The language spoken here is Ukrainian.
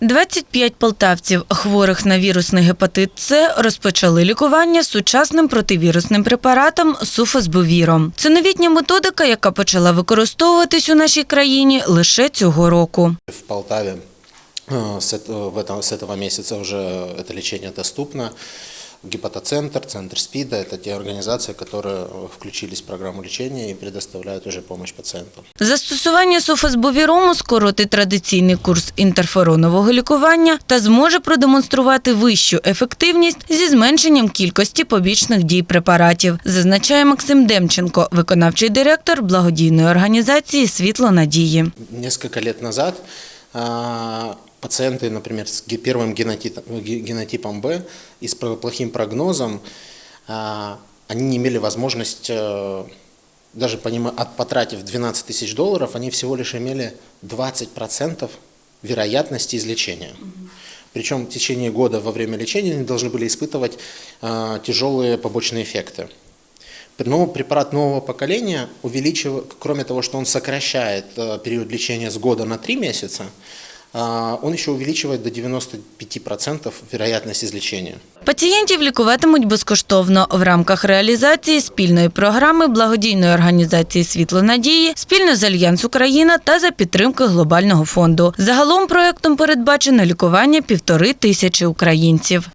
25 полтавців, хворих на вірусний гепатит С, розпочали лікування сучасним противірусним препаратом суфосбовіром. Це новітня методика, яка почала використовуватись у нашій країні лише цього року. В Полтаве э, с этого, в этом, с этого месяца уже это лечение доступно. Гепатоцентр, Центр СПИДа – это те организации, которые э, включились в программу лечения и предоставляют уже помощь пациенту. Застосування суфосбовірому скоротить традиційний курс інтерферонового лікування та зможе продемонструвати вищу ефективність зі зменшенням кількості побічних дій препаратів, зазначає Максим Демченко, виконавчий директор благодійної організації Світло надії. Несколько лет назад а, пациенты, например, с первым генотипом, генотипом Б и с плохим прогнозом, а, они не имели возможность, э, даже потратив 12 тысяч долларов, они всего лишь имели 20% вероятности излечения. Причем в течение года во время лечения они должны были испытывать а, тяжелые побочные эффекты. Но препарат нового поколения, увеличивает, кроме того, что он сокращает э, период лечения с года на 3 месяца, он еще увеличивает до 95% вероятность излечения. Пацієнтів лікуватимуть безкоштовно в рамках реалізації спільної програми благодійної організації Світло надії спільно з Альянс Україна та за підтримки глобального фонду. Загалом проектом передбачено лікування півтори тисячі українців.